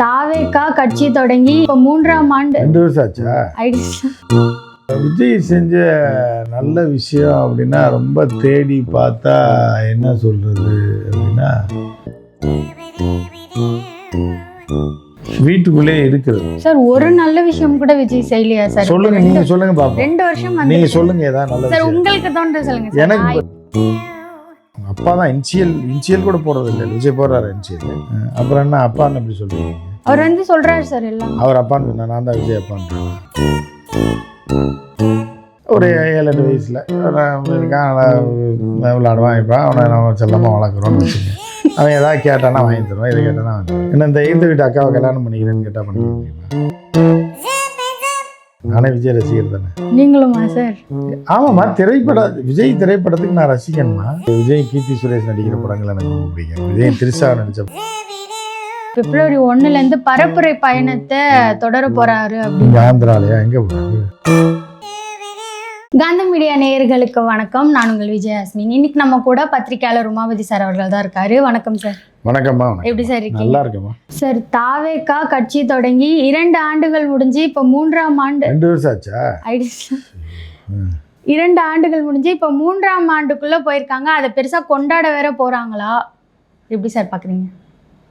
தாவேக்கா கட்சி தொடங்கி இப்போ மூன்றாம் ஆண்டு. ரெண்டு வருஷம் ஆச்சா? ஆயிடுச்சு. விஜய் செஞ்ச நல்ல விஷயம் அப்படின்னா ரொம்ப தேடி பார்த்தா என்ன சொல்றது அப்படின்னா வீட்டுக்குள்ளே இருக்கிறது. சார் ஒரு நல்ல விஷயம் கூட விஜய் செய்யலையா சார்? சொல்லுங்க நீங்க சொல்லுங்க பாப்போம். ரெண்டு வருஷம் நீங்க சொல்லுங்க ஏதாவது நல்ல சார் உங்களுக்கு தோன்று சொல்லுங்க எனக்கு உங்க அப்பா தான் இன்சியல் இன்சியல் கூட போடுறது இல்லை விஜய் போடுறாரு இன்சியல் அப்புறம் என்ன அப்பான்னு எப்படி சொல்றீங்க? அவர் வந்து சொல்றாரு சார் எல்லாம். அவர் அப்பான்னு சொன்னா நான் தான் விஜய் அப்பான்னு ஒரு ஏழு எட்டு வயசில். இருக்கான். நல்லா விளாடுவான் இப்போ அவனை நம்ம செல்லமாக வளர்க்குறோம்னு வச்சுக்கோங்க. அவன் எதாவது கேட்டானா வாங்கி தருவான். இதை கேட்டானா என்ன இந்த இந்த வீட்டு அக்காவை கல்யாணம் பண்ணிக்கிறேன்னு கேட்டால் பண்ணி முடியுமா நானே விஜய் ரசிகர் தானே? நீங்களுமா சார் ஆமாம்மா திரைப்பட விஜய் திரைப்படத்துக்கு நான் ரசிகன்மா. விஜய் கீர்த்தி சுரேஷ் நடிக்கிற படங்கள் எனக்கு ரொம்ப பிடிக்கும். விஜய் திரிஷா நடிச்ச பிப்ரவரி ஒண்ணுல இருந்து பரப்புரை பயணத்தை தொடர போறாரு அப்படின்னு. ஆந்திராலையா? எங்கே போகிறாரு காந்த மீடியா நேயர்களுக்கு வணக்கம். நான் உங்கள் விஜயாஸ்மின் இன்னைக்கு நம்ம கூட பத்திரிக்கையாளர் உமாபதி சார் அவர்கள் தான் இருக்காரு. வணக்கம் சார். வணக்கம்மா வணக்கம் எப்படி சார் இருக்கீங்க? நல்லா இருக்கேம்மா சார் தாவேக்கா கட்சி தொடங்கி இரண்டு ஆண்டுகள் முடிஞ்சு இப்போ மூன்றாம் ஆண்டு. ரெண்டு வருஷம் ஆச்சா? ஆயிடுச்சு. இரண்டு ஆண்டுகள் முடிஞ்சு இப்போ மூன்றாம் ஆண்டுக்குள்ள போயிருக்காங்க. அதை பெருசா கொண்டாட வேற போறாங்களா? எப்படி சார் பாக்குறீங்க?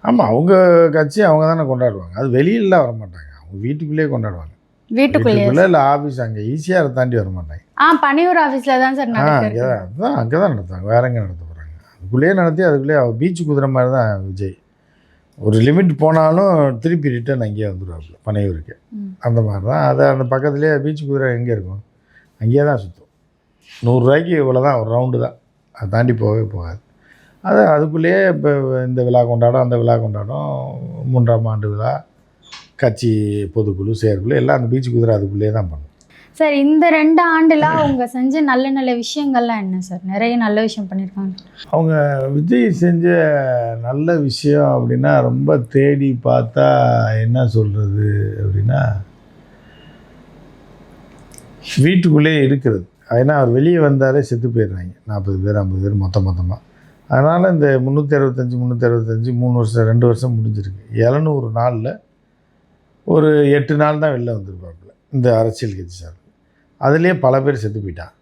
ஆமாம் அவங்க கட்சி அவங்க தானே கொண்டாடுவாங்க. அது வெளியிலலாம் வர மாட்டாங்க அவங்க வீட்டுக்குள்ளேயே கொண்டாடுவாங்க. வீட்டுக்குள்ளே இல்லை ஆஃபீஸ் அங்கே ஈஸியாக தாண்டி வர மாட்டாங்க. ஆ பனையூர் ஆபீஸ்ல தான் சார் ஆ அங்கே தான் அதுதான் அங்கே தான் நடத்துவாங்க வேற எங்கே நடத்த போகிறாங்க அதுக்குள்ளேயே நடத்தி அதுக்குள்ளேயே அவ பீச்சு குதிரை மாதிரி தான் விஜய். ஒரு லிமிட் போனாலும் திருப்பி ரிட்டர்ன் அங்கேயே வந்துடுவாப்புல பனையூருக்கு. அந்த மாதிரி தான். அது அந்த பக்கத்துலேயே பீச் குதிரை எங்கே இருக்கும்? அங்கேயே தான் சுற்றும் நூறுரூவாய்க்கு இவ்வளோ தான் ஒரு ரவுண்டு தான். அதை தாண்டி போகவே போகாது. அது அதுக்குள்ளேயே இப்போ இந்த விழா கொண்டாடும் அந்த விழா கொண்டாடும் மூன்றாம் ஆண்டு விழா. கட்சி பொதுக்குழு செயற்குழு எல்லாம் அந்த பீச் குதிரை அதுக்குள்ளேயே தான் பண்ணும். சார் இந்த ரெண்டு ஆண்டுல அவங்க செஞ்ச நல்ல நல்ல விஷயங்கள்லாம் என்ன சார்? நிறைய நல்ல விஷயம் பண்ணியிருக்காங்க. அவங்க விஜய் செஞ்ச நல்ல விஷயம் அப்படின்னா ரொம்ப தேடி பார்த்தா என்ன சொல்கிறது அப்படின்னா வீட்டுக்குள்ளே இருக்கிறது. ஏன்னா அவர் வெளியே வந்தாலே செத்து போயிடுறாங்க. நாற்பது பேர் ஐம்பது பேர் மொத்தம் மொத்தமாக அதனால் இந்த முந்நூற்றி அறுபத்தஞ்சி முந்நூற்றி அறுபத்தஞ்சி மூணு வருஷம் ரெண்டு வருஷம் முடிஞ்சிருக்கு. எழுநூறு நாளில் ஒரு எட்டு நாள் தான் வெளில வந்திருப்பாப்புல இந்த அரசியல் கட்சி சார் அதுலேயே பல பேர் செத்து போயிட்டான்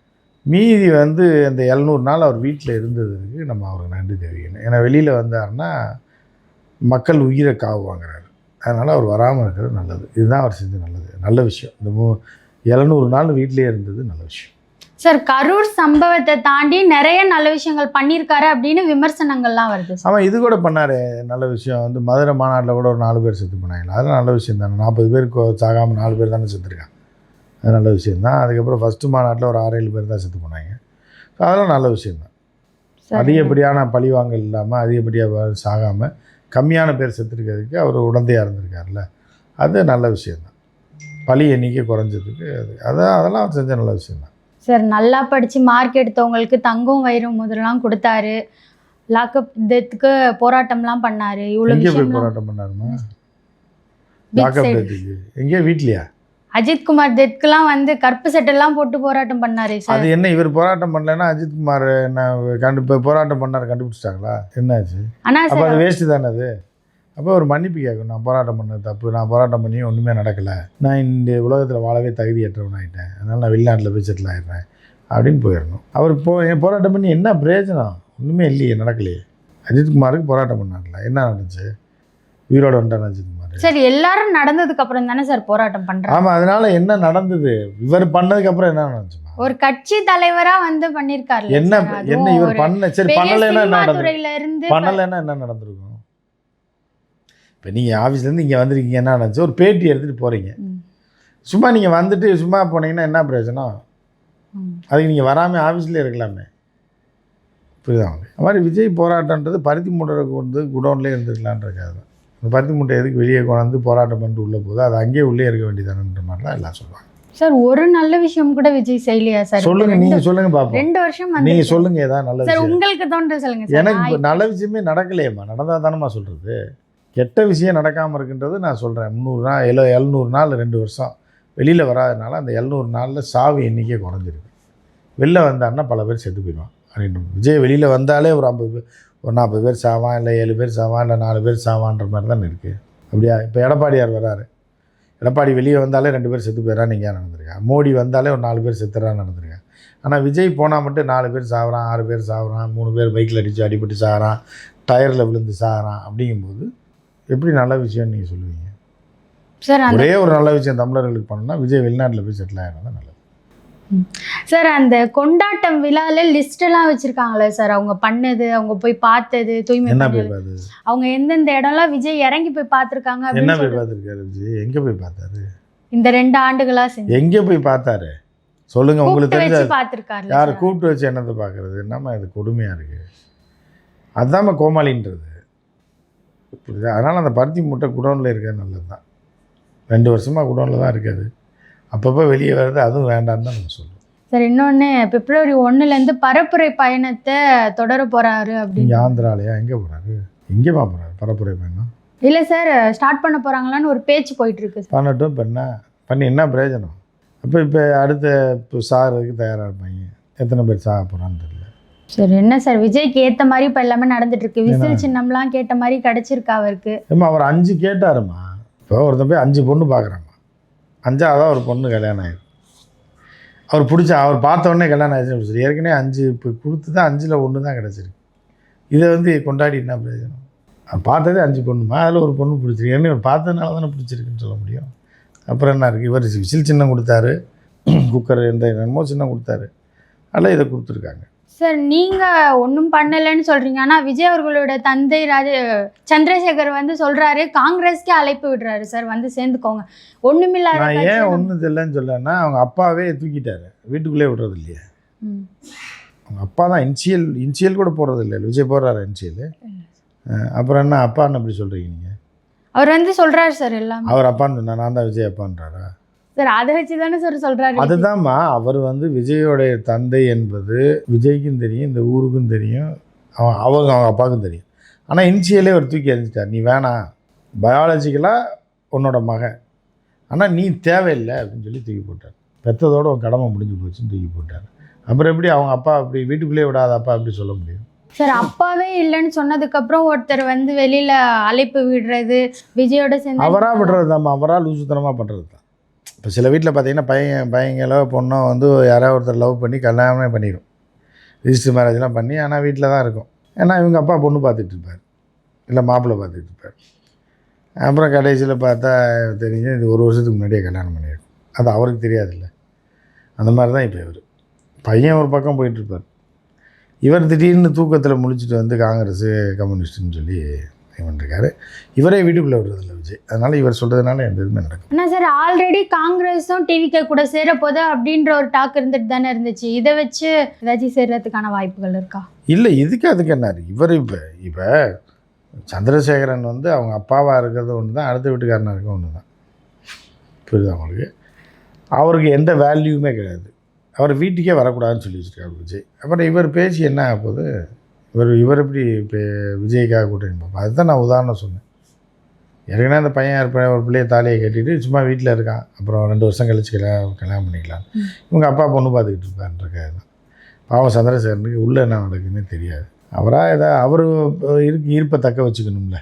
மீதி வந்து அந்த எழுநூறு நாள் அவர் வீட்டில் இருந்ததுக்கு நம்ம அவருக்கு நன்றி தெரிவிக்கணும். ஏன்னா வெளியில் வந்தாருன்னா மக்கள் உயிரை காவு வாங்குறாரு. அதனால் அவர் வராமல் இருக்கிறது நல்லது. இதுதான் அவர் செஞ்ச நல்லது. நல்ல விஷயம். இந்த மூ எழுநூறு நாள் வீட்டிலே இருந்தது நல்ல விஷயம். சார் கரூர் சம்பவத்தை தாண்டி நிறைய நல்ல விஷயங்கள் பண்ணியிருக்காரு அப்படின்னு விமர்சனங்கள்லாம் வருது அவன் இது கூட பண்ணாரு. நல்ல விஷயம். வந்து மதுரை மாநாட்டில் கூட ஒரு நாலு பேர் செத்து போனாங்க. அதெல்லாம் நல்ல விஷயம் தானே. நாற்பது பேருக்கு சாகாமல் நாலு பேர் தானே செத்துருக்கான் அது நல்ல விஷயம் தான். அதுக்கப்புறம் ஃபஸ்ட்டு மாநாட்டில் ஒரு ஆறு ஏழு பேர் தான் செத்து போனாங்க. ஸோ அதெல்லாம் நல்ல விஷயம் தான். அதிகப்படியான பழிவாங்கல் இல்லாமல் அதிகப்படியாக சாகாமல் கம்மியான பேர் செத்துருக்கிறதுக்கு அவர் உடந்தையாக இருந்திருக்காருல்ல. அது நல்ல விஷயந்தான் பழி எண்ணிக்கை குறைஞ்சதுக்கு அது அதான் அதெல்லாம் செஞ்ச நல்ல விஷயம் தான். சார் நல்லா படிச்சு மார்க் எடுத்தவங்களுக்கு தங்கம் வைரம் முதலாம் கொடுத்தாரு. லாக்அப் டெத்துக்கு போராட்டம்லாம் பண்ணாரு. போய் விஷயம் போராட்டம் பண்ணாருமா லாக்அப். டேத்துக்கு எங்கே? வீட்லையா? அஜித் குமார் டெத்துக்குலாம் வந்து கருப்பு சட்டெல்லாம் போட்டு போராட்டம் பண்ணாரு சார். அது என்ன இவர் போராட்டம் பண்ணலைன்னா அஜித்குமார் என்ன கண்டு போராட்டம் பண்ணார் கண்டுபிடிச்சிட்டாங்களா? என்னாச்சு? ஆனா அப்போ சார் அது வேஸ்ட்டு தானே அது? அப்போ ஒரு மன்னிப்பு கேட்கணும். நான் போராட்டம் பண்ணது தப்பு. நான் போராட்டம் பண்ணி ஒன்றுமே நடக்கலை. நான் இந்த உலகத்தில் வாழவே தகுதியற்றவன் ஆகிட்டேன் அதனால் நான் வெளிநாட்டில் போய் செட்டில் ஆகிடுறேன் அப்படின்னு போயிடணும். அவர் போ என் போராட்டம் பண்ணி என்ன பிரயோஜனம்? ஒன்றுமே இல்லையே நடக்கலையே. அஜித்குமாருக்கு போராட்டம் பண்ணார்ல. என்ன நடந்துச்சு? உயிரோட வந்துட்டான் அஜித்குமார் சார் எல்லாரும் நடந்ததுக்கு அப்புறம் தானே சார் போராட்டம் பண்றாங்க? ஆமாம் அதனால என்ன நடந்தது? இவர் பண்ணதுக்கப்புறம் என்ன நடந்துச்சுமா ஒரு கட்சி தலைவரா வந்து பண்ணிருக்காரு என்ன என்ன இவர் பண்ண சரி பண்ணலைன்னா என்ன இருந்து பண்ணலைன்னா என்ன நடந்திருக்கும்? இப்போ நீங்கள் ஆஃபீஸ்லேருந்து இங்கே வந்திருக்கீங்க என்ன நடந்துச்சு? ஒரு பேட்டி எடுத்துகிட்டு போகிறீங்க. சும்மா நீங்கள் வந்துட்டு சும்மா போனீங்கன்னா என்ன பிரயோஜனம். அதுக்கு நீங்கள் வராமல் ஆஃபீஸ்லேயே இருக்கலாமே. புரியுதா உங்களுக்கு? அது மாதிரி விஜய் போராட்டன்றது பருத்தி மூட்டை கொண்டு குடோன்லேயே இருந்துக்கலான்றக்காக தான் இந்த பருத்தி மூட்டை எதுக்கு வெளியே கொண்டாந்து போராட்டம் பண்ணிட்டு உள்ளே போகுது அது அங்கேயே உள்ளே இருக்க வேண்டியதானன்ற மாதிரிலாம் எல்லாம் சொல்லுவாங்க. சார் ஒரு நல்ல விஷயம் கூட விஜய் செய்யலையா சார்? சொல்லுங்க நீங்கள் சொல்லுங்க பார்ப்போம் ரெண்டு வருஷம் நீங்கள் சொல்லுங்க ஏதாவது நல்ல விஷயம். உங்களுக்கு தோன்ற சொல்லுங்க எனக்கு நல்ல விஷயமே நடக்கலையேம்மா. நடந்தால் தானேம்மா சொல்கிறது கெட்ட விஷயம் நடக்காமல் இருக்கின்றது நான் சொல்கிறேன் முந்நூறு நாள் எழு எழுநூறு நாள் ரெண்டு வருஷம். வெளியில் வராதனால அந்த எழுநூறு நாளில் சாவு எண்ணிக்கை குறைஞ்சிருக்கு. வெளில வந்தாருன்னா பல பேர் செத்து போயிடுவான். அப்படின்னு விஜய் வெளியில் வந்தாலே ஒரு ஐம்பது பேர் ஒரு நாற்பது பேர் சாவான் இல்லை ஏழு பேர் சாவான் இல்லை நாலு பேர் சாவான்ற மாதிரி தான் இருக்குது அப்படியா? இப்போ எடப்பாடியார் வராரு. எடப்பாடி வெளியே வந்தாலே ரெண்டு பேர் செத்து போயிடறான் நீங்கள் நடந்திருக்கேன் மோடி வந்தாலே ஒரு நாலு பேர் செத்துறான்னு நடந்திருக்கேன் ஆனால் விஜய் போனால் மட்டும் நாலு பேர் சாகுறான் ஆறு பேர் சாகுறான் மூணு பேர் பைக்கில் அடித்து அடிபட்டு சாகிறான் டயரில் விழுந்து சாகிறான் அப்படிங்கும்போது எப்படி நல்ல விஷயம்னு நீங்கள் சொல்லுவீங்க? சார் ஒரே ஒரு நல்ல விஷயம் தமிழர்களுக்கு பண்ணணும்னா விஜய் வெளிநாட்டில் போய் செட்டில் ஆகிடும் தான் நல்லது. சார் அந்த கொண்டாட்டம் விழால லிஸ்ட் எல்லாம் வச்சிருக்காங்களே சார் அவங்க பண்ணது அவங்க போய் பார்த்தது தூய்மை என்ன. போய் அவங்க எந்தெந்த இடம்லாம் விஜய் இறங்கி போய் பார்த்திருக்காங்க என்ன போய் பார்த்துருக்காரு விஜய்? எங்கே போய் பார்த்தாரு? இந்த ரெண்டு ஆண்டுகளா செஞ்சு. எங்கே போய் பார்த்தாரு? சொல்லுங்கள் உங்களுக்கு தெரிஞ்ச பார்த்திருக்காரு யார் கூப்பிட்டு வச்சு என்னத்தை பார்க்குறது? என்னம்மா இது கொடுமையாக இருக்குது அதுதாம்மா கோமாளின்றது. புரியுதா? அதனால் அந்த பருத்தி மூட்டை குடோனில் இருக்கிறது நல்லது தான் ரெண்டு வருஷமாக குடோனில் தான் இருக்குது. அப்பப்போ வெளியே வருது அதுவும் வேண்டாம்னு தான் நம்ம சொல்லுவோம் சார் இன்னொன்னு பிப்ரவரி ஒண்ணுல இருந்து பரப்புரை பயணத்தை தொடர இங்கே அப்படின்னு. ஆந்திராலையா? எங்கே போகிறாரு எங்கேம்மா போகிறாரு பரப்புரை பயணம். இல்ல சார் ஸ்டார்ட் பண்ண போறாங்களான்னு ஒரு பேச்சு போயிட்டு இருக்கு சார். பண்ணட்டும் என்ன பண்ணி என்ன பிரயோஜனம்? அப்போ இப்போ அடுத்த இப்போ சாகிறதுக்கு தயாராக இருப்பாங்க. எத்தனை பேர் சாக போகிறான்னு தெரியல. சரி என்ன சார்? விஜய்க்கு ஏத்த மாதிரி இப்ப எல்லாமே நடந்துட்டு இருக்கு விசில்? சின்னம்லாம் கேட்ட மாதிரி கிடைச்சிருக்கா அவருக்கு? ஏம்மா அவர் அஞ்சு கேட்டாருமா இப்போ ஒருத்தன் போய் அஞ்சு பொண்ணு பார்க்குறாம்மா. அஞ்சாவதாக ஒரு பொண்ணு கல்யாணம் ஆயிடும் அவர் பிடிச்ச அவர் பார்த்த உடனே கல்யாணம் ஆயிடுச்சுன்னு சொல்லி ஏற்கனவே அஞ்சு இப்போ கொடுத்து தான் அஞ்சில் ஒன்று தான் கிடச்சிருக்கு. இதை வந்து கொண்டாடி என்ன பிரயோஜனம்? அவர் பார்த்ததே அஞ்சு பொண்ணுமா? அதில் ஒரு பொண்ணு பிடிச்சிருக்கு. ஏன்னா இவர் பார்த்ததுனால தானே பிடிச்சிருக்குன்னு சொல்ல முடியும். அப்புறம் என்ன இருக்குது இவர் விசில் சின்னம் கொடுத்தாரு. குக்கர் எந்த என்னமோ சின்னம் கொடுத்தாரு. அதில் இதை கொடுத்துருக்காங்க. சார் நீங்க ஒன்றும் பண்ணலைன்னு சொல்றீங்க. ஆனா விஜய் அவர்களோட தந்தை ராஜ சந்திரசேகர் வந்து சொல்றாரு காங்கிரஸ்க்கே அழைப்பு விடுறாரு சார் வந்து சேர்ந்துக்கோங்க. நான் கட்சி ஏன் ஒன்றும் தெரியலன்னு சொல்லன்னா அவங்க அப்பாவே தூக்கிட்டாரு. வீட்டுக்குள்ளே விடுறது இல்லையா ம். அவங்க அப்பா தான் இன்சியல் இன்சியல் கூட போடுறது இல்லை விஜய் போடுறாரு இன்சியல் அப்புறம் என்ன அப்பான்னு அப்படி சொல்கிறீங்க நீங்கள் அவர் வந்து சொல்றாரு சார் எல்லாமே. அவர் அப்பான்னு சொன்னா நான் தான் விஜய் அப்பான்றாரா? சார் அதை வச்சு தானே சார் விஜய். அதுதான்மா அவர் வந்து விஜயோடைய தந்தை என்பது விஜய்க்கும் தெரியும் இந்த ஊருக்கும் தெரியும் அவன் அவங்க அவங்க அப்பாவுக்கும் தெரியும். ஆனால் இன்சியலே அவர் தூக்கி எறிஞ்சிட்டார். நீ வேணாம் பயாலஜிக்கலாக உன்னோட மகன். ஆனால் நீ தேவையில்லை அப்படின்னு சொல்லி தூக்கி போட்டார். பெற்றதோட உன் கடமை முடிஞ்சு போச்சுன்னு தூக்கி போட்டார். அப்புறம் எப்படி அவங்க அப்பா அப்படி வீட்டுக்குள்ளேயே விடாத அப்பா அப்படி சொல்ல முடியும்? சார் அப்பாவே இல்லைன்னு சொன்னதுக்கு அப்புறம் ஒருத்தர் வந்து வெளியில அழைப்பு விடுறது விஜயோட சேர்ந்து அவராக விடுறது தான் அவராக லூசுத்தனமாக பண்ணுறது தான் இப்போ சில வீட்டில் பார்த்தீங்கன்னா பையன் பையங்களோ பொண்ணோ வந்து யாராவது ஒருத்தர் லவ் பண்ணி கல்யாணமே பண்ணிடும். ரிஜிஸ்டர் மேரேஜ்லாம் பண்ணி ஆனால் வீட்டில் தான் இருக்கும். ஏன்னா இவங்க அப்பா பொண்ணு பார்த்துட்டு இருப்பார். இல்லை மாப்பிள்ளை பார்த்துட்டு இருப்பார். அப்புறம் கடைசியில் பார்த்தா தெரிஞ்சு இது ஒரு வருஷத்துக்கு முன்னாடியே கல்யாணம் பண்ணியிருக்கும். அது அவருக்கு தெரியாதுல்ல. அந்த மாதிரி தான் இப்போ இவர். பையன் ஒரு பக்கம் போயிட்டுருப்பார் இவர் திடீர்னு தூக்கத்தில் முழிச்சிட்டு வந்து காங்கிரஸு கம்யூனிஸ்ட்டுன்னு சொல்லி இது பண்ணிருக்காரு இவரே வீட்டுக்குள்ளே விடுறதில்ல விஜய். அதனால் இவர் சொல்கிறதுனால எந்த இதுவுமே நடக்கும் ஆனா சார் ஆல்ரெடி காங்கிரஸும் டிவிகே கூட சேர போது அப்படின்ற ஒரு டாக் இருந்துட்டு தானே இருந்துச்சு. இதை வச்சு ஏதாச்சும் சேர்றதுக்கான வாய்ப்புகள் இருக்கா? இல்லை இதுக்கு அதுக்கு என்ன? இவர் இப்போ இப்போ சந்திரசேகரன் வந்து அவங்க அப்பாவாக இருக்கிறது ஒன்று தான் அடுத்த வீட்டுக்காரனாக இருக்க ஒன்று தான். புரியுதா உங்களுக்கு? அவருக்கு எந்த வேல்யூமே கிடையாது. அவர் வீட்டுக்கே வரக்கூடாதுன்னு சொல்லி வச்சுருக்காரு விஜய். அப்புறம் இவர் பேசி என்ன ஆக போகுது? இவர் இவர் எப்படி இப்போ விஜய்க்காக கூட்டணி பார்ப்போம் அதுதான் நான் உதாரணம் சொன்னேன். ஏற்கனவே அந்த பையன் இருப்ப ஒரு பிள்ளைய தாலியை கட்டிட்டு சும்மா வீட்டில் இருக்கான். அப்புறம் ரெண்டு வருஷம் கழிச்சு கல்யாணம் கல்யாணம் பண்ணிக்கலாம். இவங்க அப்பா பொண்ணு பார்த்துக்கிட்டு இருப்பான்றக்காக தான் பாவம் சந்திரசேகரனுக்கு உள்ளே என்ன நடக்குதுன்னு தெரியாது. அவராக ஏதாவது அவர் இருக்கு ஈர்ப்பை தக்க வச்சுக்கணும்ல.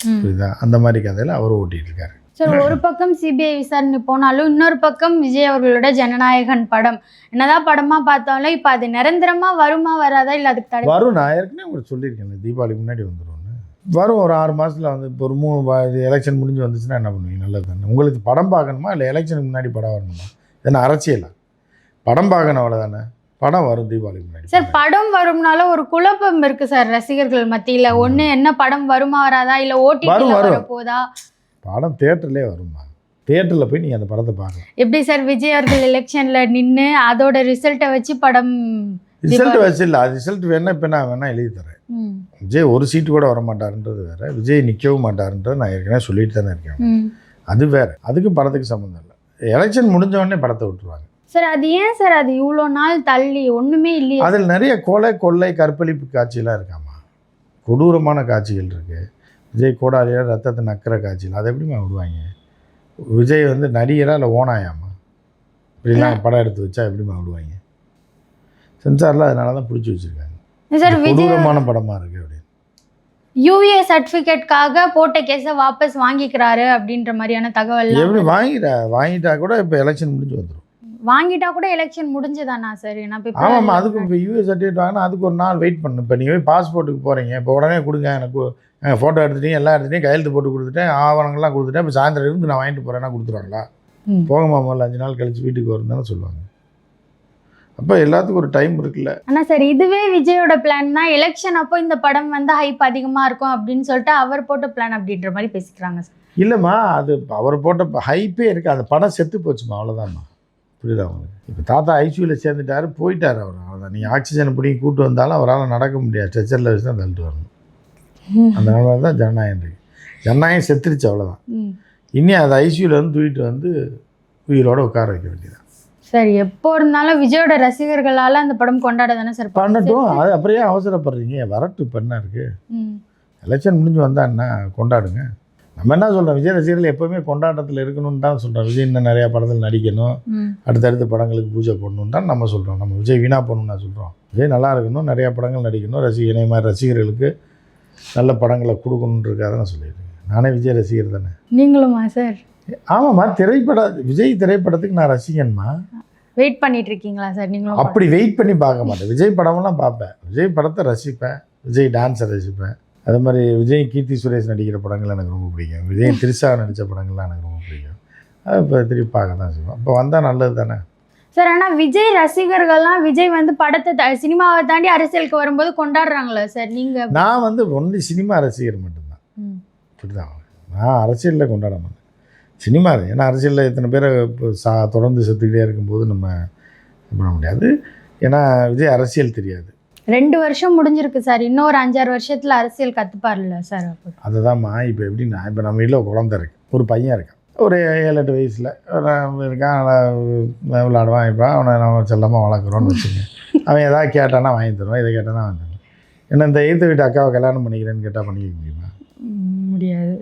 புரியுதா? அந்த மாதிரி கதையில் அவர் ஓட்டிகிட்டு இருக்காரு. சார் ஒரு பக்கம் சிபிஐ விசாரணை போனாலும் இன்னொரு பக்கம் விஜய் அவர்களோட ஜனநாயகன் படம். என்னதான் படமா பார்த்தாலும் இப்போ அது நிரந்தரமா வருமா வராதா? இல்லை அதுக்கு தடை வரும். நான் ஏற்கனவே உங்களுக்கு சொல்லியிருக்கேன் தீபாவளிக்கு முன்னாடி வந்துரும்னு. வரும் ஒரு ஆறு மாதத்தில் வந்து இப்போ ஒரு மூணு எலெக்ஷன் முடிஞ்சு வந்துச்சுன்னா என்ன பண்ணுவீங்க? நல்லது தானே உங்களுக்கு படம் பார்க்கணுமா? இல்லை எலெக்ஷனுக்கு முன்னாடி படம் வரணுமா? என்ன அரசியலா. படம் பார்க்கணும் அவ்வளோதானே படம் வரும் தீபாவளிக்கு முன்னாடி. சார் படம் வரும்னால ஒரு குழப்பம் இருக்கு சார் ரசிகர்கள் மத்தியில. ஒண்ணு என்ன படம் வருமா வராதா? இல்ல ஓடிடில வரும், வரும். வர போதா படம் தேட்டர்லேயே வருமா தேட்டரில் போய் நீங்கள் அந்த படத்தை பார்க்கலாம் எப்படி சார் விஜய் அவர்கள் எலெக்ஷன்ல நின்னு அதோட ரிசல்ட்டை வச்சு படம் ரிசல்ட் வச்சு இல்லை அது ரிசல்ட் வேணா இப்போ நான் வேணா எழுதி தரேன். விஜய் ஒரு சீட்டு கூட வர மாட்டாருன்றது வேற. விஜய் நிற்கவும் மாட்டாருன்றது நான் ஏற்கனவே சொல்லிட்டு தானே இருக்கேன். அது வேற. அதுக்கும் படத்துக்கு சம்மந்தம் இல்லை. எலெக்ஷன் முடிஞ்ச உடனே படத்தை விட்டுருவாங்க. சார் அது ஏன் சார் அது இவ்வளோ நாள் தள்ளி ஒண்ணுமே இல்லையே? அதில் நிறைய கொலை கொள்ளை கற்பழிப்பு காட்சியெல்லாம் இருக்காமா கொடூரமான காட்சிகள் இருக்கு. விஜய் கோடாலியில் ரத்தத்தை நக்கிற காட்சிகள் அதை எப்படிமா விடுவாங்க? விஜய் வந்து நடிகரா இல்லை ஓனாயாமா இப்படிலாம் படம் எடுத்து வச்சா எப்படிமா விடுவாங்க? சென்சாரில் அதனால தான் பிடிச்சி வச்சுருக்காங்க. சார் விஜய் கொடூரமான படமாக இருக்குது அப்படின்னு யூஏ சர்டிபிகேட்காக போட்ட கேஸை வாபஸ் வாங்கிக்கிறாரு அப்படின்ற மாதிரியான தகவல் எப்படி வாங்கிட்டா வாங்கிட்டா கூட இப்போ எலெக்ஷன் முடிஞ்சு வந்துடும் வாங்கிட்டா கூட எலெக்ஷன் முடிஞ்சுதானா சார் நான் போய் ஆமாம்மா அதுக்கு இப்போ யூஎஸ் சர்டிஃபிகேட் வாங்கினா அதுக்கு ஒரு நாள் வெயிட் பண்ணு இப்போ நீங்கள் போய் பாஸ்போர்ட்டுக்கு போகிறீங்க இப்போ உடனே கொடுங்க எனக்கு ஃபோட்டோ எடுத்துட்டீங்க எல்லாம் எடுத்துட்டீங்க கையெழுத்து போட்டு கொடுத்துட்டேன் ஆவணங்கள்லாம் கொடுத்துட்டேன். இப்போ சாயந்தரம் இருந்து நான் வாங்கிட்டு போகிறேன்னா கொடுத்துருவாங்களா. போங்கம்மா முதல்ல அஞ்சு நாள் கழிச்சு வீட்டுக்கு வரும் தானே சொல்லுவாங்க. அப்போ எல்லாத்துக்கும் ஒரு டைம் இருக்குல்ல. ஆனா சார் இதுவே விஜயோட பிளான் தான். எலெக்ஷன் அப்போ இந்த படம் வந்து ஹைப் அதிகமா இருக்கும் அப்படின்னு சொல்லிட்டு அவர் போட்ட பிளான் அப்படின்ற மாதிரி பேசிக்கிறாங்க சார் இல்லைம்மா அது அவர் போட்ட ஹைப்பே இருக்குது. அந்த படம் செத்து போச்சுமா அவ்வளோதாம்மா புரியுதா உங்களுக்கு? இப்போ தாத்தா ஐசியூவில் சேர்ந்துட்டாரு போயிட்டார் அவர். அவ்வளோதான் நீங்கள் ஆக்சிஜன் பிடிங்கி கூட்டு வந்தாலும் அவரால் நடக்க முடியாது. ஸ்ட்ரெச்சரில் வச்சு தான் தள்ளிட்டு வரணும். அந்த மாதிரி தான் ஜனநாயகம் இருக்குது ஜனநாயகம் செத்துருச்சு அவ்வளோதான். இனி அது ஐசியூவில் வந்து தூக்கிட்டு வந்து உயிரோட உட்கார வைக்க வேண்டியது சார் எப்போ இருந்தாலும் விஜயோட ரசிகர்களால அந்த படம் கொண்டாட தானே சார் பண்ணட்டும். அது அப்படியே அவசரப்படுறீங்க? வரட்டும் இப்போ என்ன இருக்குது. எலெக்ஷன் முடிஞ்சு வந்தா என்ன? கொண்டாடுங்க. நம்ம என்ன சொல்கிறோம் விஜய் ரசிகர்கள் எப்போவுமே கொண்டாட்டத்தில் இருக்கணும்னு தான் சொல்கிறோம் விஜய் இன்னும் நிறையா படத்தில் நடிக்கணும். அடுத்தடுத்த படங்களுக்கு பூஜை பண்ணணும்னு தான் நம்ம சொல்கிறோம் நம்ம விஜய் வீணா பண்ணணும்னு சொல்கிறோம் விஜய் நல்லா இருக்கணும். நிறையா படங்கள் நடிக்கணும். ரசிக இணை மாதிரி ரசிகர்களுக்கு நல்ல படங்களை கொடுக்கணுன்றதுக்காக தான் சொல்லியிருக்கேன். நானே விஜய் ரசிகர் தானே. நீங்களுமா சார்? ஆமாம்மா திரைப்பட விஜய் திரைப்படத்துக்கு நான் ரசிகன்மா? வெயிட் பண்ணிட்டு இருக்கீங்களா சார்? நீங்களும் அப்படி வெயிட் பண்ணி பார்க்க மாட்டேன். விஜய் படமெல்லாம் பார்ப்பேன். விஜய் படத்தை ரசிப்பேன். விஜய் டான்ஸை ரசிப்பேன். அதே மாதிரி விஜய் கீர்த்தி சுரேஷ் நடிக்கிற படங்கள் எனக்கு ரொம்ப பிடிக்கும். விஜய் திரிஷா நடித்த படங்கள்லாம் எனக்கு ரொம்ப பிடிக்கும். அது இப்போ திருப்பி பார்க்க தான் செய்வோம். இப்போ வந்தால் நல்லது தானே? சார் ஆனா விஜய் ரசிகர்கள்லாம் விஜய் வந்து படத்தை த- சினிமாவை தாண்டி அரசியலுக்கு வரும்போது கொண்டாடுறாங்களா சார்? நீங்க நான் வந்து ஒன்லி சினிமா ரசிகர் மட்டும்தான். இப்படிதான் நான் அரசியலில் கொண்டாட மாட்டேன். சினிமா ஏன்னா அரசியலில் இத்தனை பேரை இப்போ சா தொடர்ந்து செத்துக்கிட்டே இருக்கும்போது நம்ம பண்ண முடியாது. ஏன்னா விஜய் அரசியல் தெரியாது. ரெண்டு வருஷம் முடிஞ்சிருக்கு சார். இன்னொரு அஞ்சாறு வருஷத்துல அரசியல் கத்துப்பார்ல சார் அதுதான்மா இப்போ எப்படின்னா இப்போ நம்ம வீட்டில் குழந்தை இருக்கு. ஒரு பையன் இருக்கான். ஒரு ஏழு எட்டு வயசில். இருக்கான் நல்லா விளாடுவான் இப்போ அவனை நம்ம செல்லமாக வளர்க்குறோன்னு வச்சுங்க. அவன் எதாவது கேட்டானா வாங்கி தருவான் இதை கேட்டானா வாங்கி தருவான். என்ன இந்த எய்த்து வீட்டு அக்காவை கல்யாணம் பண்ணிக்கிறேன்னு கேட்டால் பண்ணிக்க முடியுமா? முடியாது.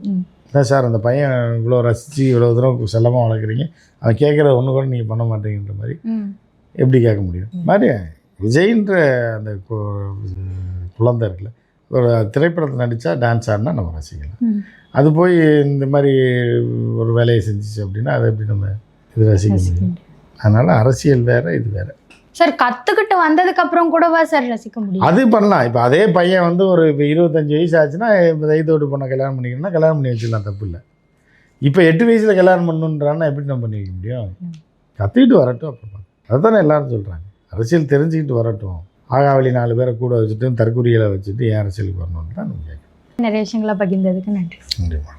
என்ன சார் அந்த பையன் இவ்வளோ ரசித்து இவ்வளோ தூரம் செல்லமாக வளர்க்குறீங்க. அவன் கேட்குற ஒன்று கூட நீங்கள் பண்ண மாட்டேங்கிற மாதிரி. எப்படி கேட்க முடியும்? மாதிரி விஜய்ன்ற அந்த குழந்தை இருக்குல்ல ஒரு திரைப்படத்தில் நடித்தா டான்ஸ் ஆடினா நம்ம ரசிக்கலாம். அது போய் இந்த மாதிரி ஒரு வேலையை செஞ்சுச்சு அப்படின்னா அதை எப்படி நம்ம இது ரசிக்க முடியும்? அதனால் அரசியல் வேறு இது வேறு. சார் கத்துக்கிட்டு வந்ததுக்கு அப்புறம் கூடவா சார் ரசிக்க முடியும்? அது பண்ணலாம். இப்போ அதே பையன் வந்து ஒரு இப்போ இருபத்தஞ்சி வயசு ஆச்சுன்னா இப்போ தைத்தோடு பொண்ணை கல்யாணம் பண்ணிக்கணும்னா கல்யாணம் பண்ணி வச்சிடலாம் தப்பு இல்லை. இப்போ எட்டு வயசில் கல்யாணம் பண்ணணுன்றான்னா எப்படி நம்ம பண்ணி வைக்க முடியும் கற்றுக்கிட்டு வரட்டும் அப்புறம். அதுதானே எல்லாரும் சொல்கிறாங்க அரசியல் தெரிஞ்சுக்கிட்டு வரட்டும். ஆகாவளி நாலு பேரை கூட வச்சுட்டு தற்கொலைகளை வச்சுட்டு ஏன் அரசியலுக்கு வரணும்னு தான் நம்ம கேட்குறோம் நிறைய விஷயங்களை பகிர்ந்ததுக்கு நன்றி. நன்றிம்மா.